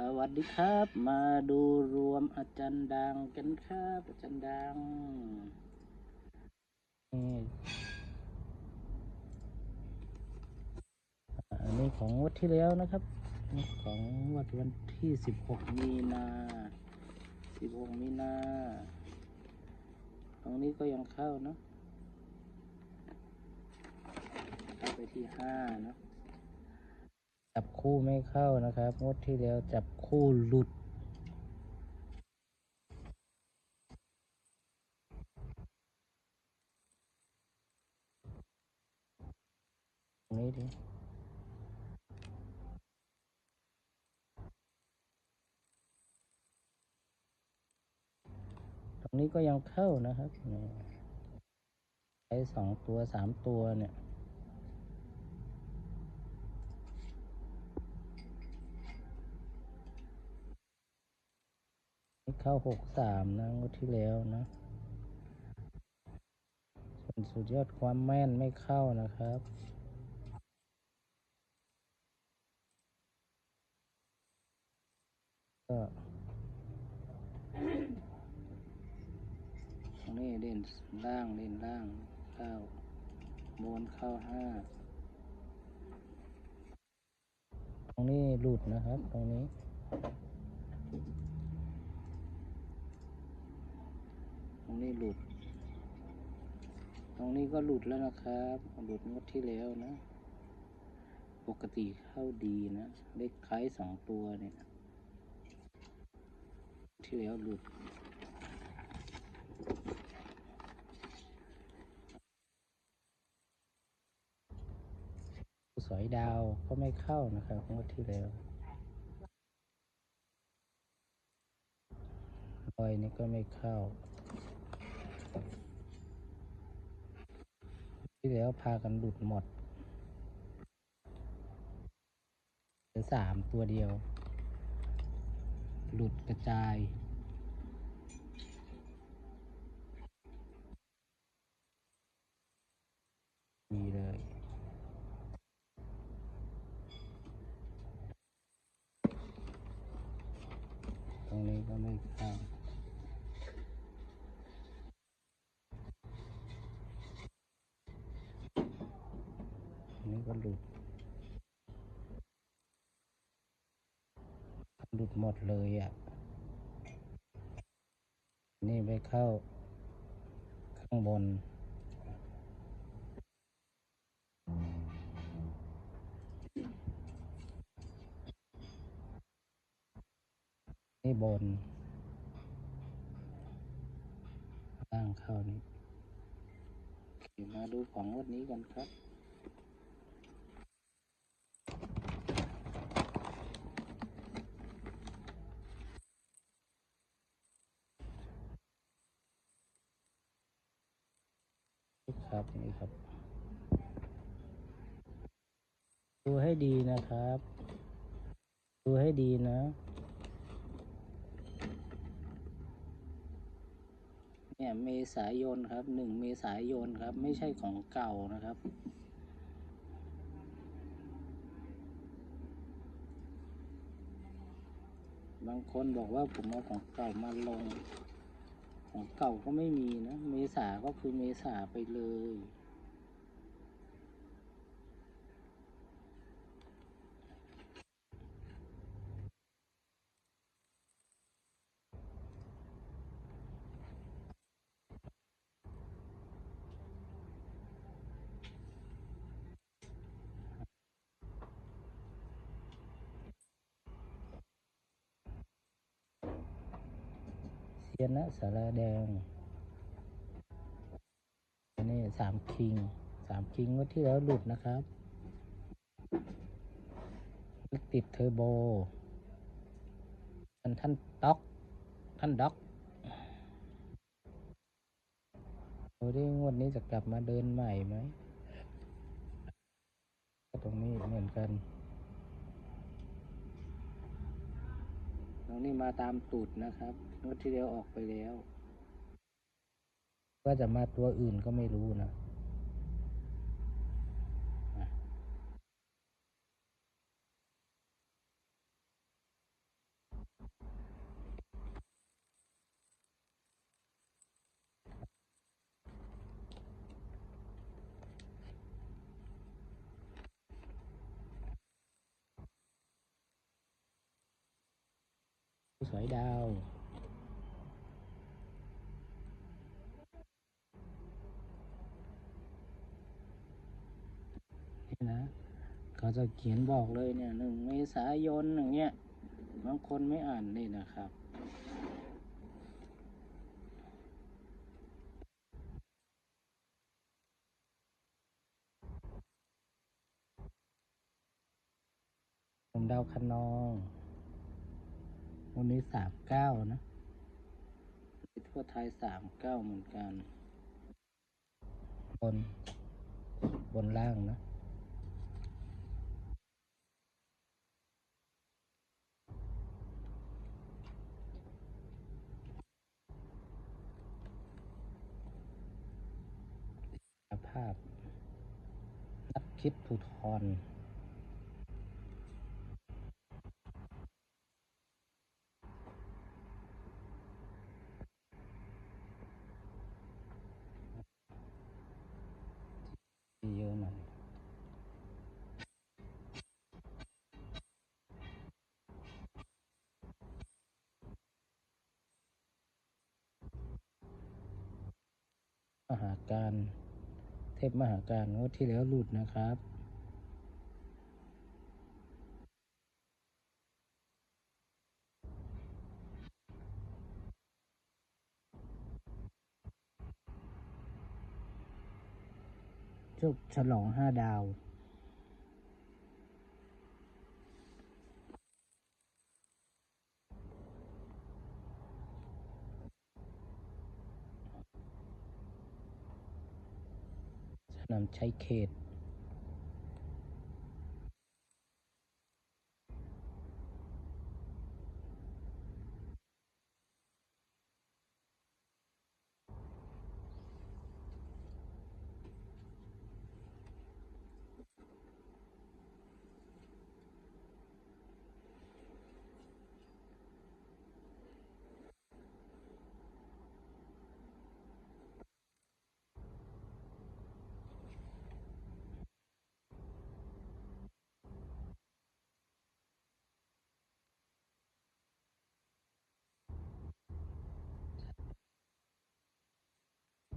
สวัสดีครับ มาดูรวมอาจารย์ดังกันครับ อาจารย์ดังอันนี้ของวัดที่แล้วนะครับ ของวัดวันที่สิบหกมีนาสิบหกมีนาตรงนี้ก็ยังเข้าเนะเข้าไปที่ห้าเนะ จับคู่ไม่เข้านะครับงวดที่แล้วจับคู่หลุดตรงนี้ดิตรงนี้ก็ยังเข้านะครับนี่ใช้สองตัวสามตัวเนี่ย เข้าหกสามนะงวดที่แล้วนะ ส่วนสุดยอดความแม่นไม่เข้านะครับก็ตรงนี้เด่นล่างเด่นล่างเข้าบนเข้าห้าตรงนี้หลุดนะครับ ตรงนี้ ต รงนี้หลุด ตรงนี้ก็หลุดแล้วนะครับ หลุดงวดที่แล้วนะ ปกติเข้าดีนะเลขคล้ายสองตัวเนี่ย ที่แล้วหลุดสอยดาวก็ไม่เข้านะครับงวดที่แล้วลอยนี่ก็ไม่เข้า ที่แล้วพากันหลุดหมดเหลือสามตัวเดียว หลุดกระจายมีเลยตรงนี้ก็ไม่ข้าอันนี้ก็หลุด ห ลุดหมดเลยอะ นี่ไปเข้า ข้างบน นี่บนล่างเข้านี่มาดูของงวันนี้กันครับ ครับนี่ครับ ดูให้ดีนะครับ ดูให้ดีนะเนี่ยเมษายนครับหนึ่งเมษายนครับ ไม่ใช่ของเก่านะครับบางคนบอกว่าผมเอาของเก่ามาลง ของเก่าก็ไม่มีนะ เมษาก็คือเมษาไปเลย เซียนนะสาราแดงอันนี้สามคิงสามคิงว่าที่แล้วหลุดนะครับ ติดเทอร์โบท่านท่านด็อก ท่านด็อกดูดิงวดนี้จะกลับมาเดินใหม่ไหมก็ตรงนี้เหมือนกัน ตรงนี้มาตามตูดนะครับงวดที่เดียวออกไปแล้ว ว่าจะมาตัวอื่นก็ไม่รู้นะ สวยดาว นี่นะเขาจะเขียนบอกเลยเนี่ยหนึ่งเมษายนอย่างเงี้ยบางคนไม่อ่านนี่นะครับดาวคะนอง วันนี้สามเก้านะทั่วไทยสามเก้าเหมือนกัน บน บนล่างนะ ภาพ นักคิดภูทร หาการ เทพมหาการงวดที่แล้วหลุดนะครับจบฉลองห้าดาว นำใช้เขต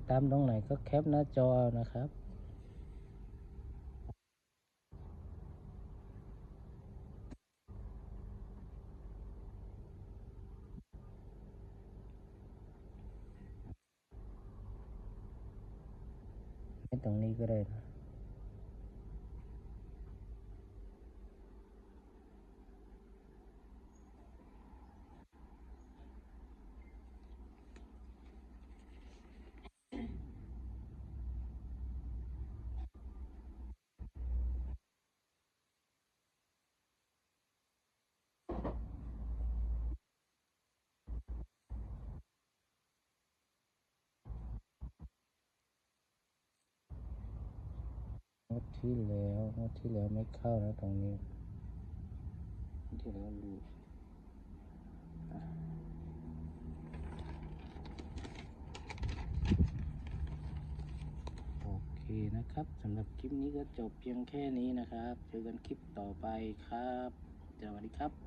ตามตรงไหนก็แคปหน้าจอนะครับ ตรงนี้ก็ได้นะ ดที่แล้วงดที่แล้วไม่เข้านะตรงนี้ ที่แล้วรูโอเคนะครับสำหรับคลิปนี้ก็จบเพียงแค่นี้นะครับ เจอกันคลิปต่อไปครับสวัสดีครับ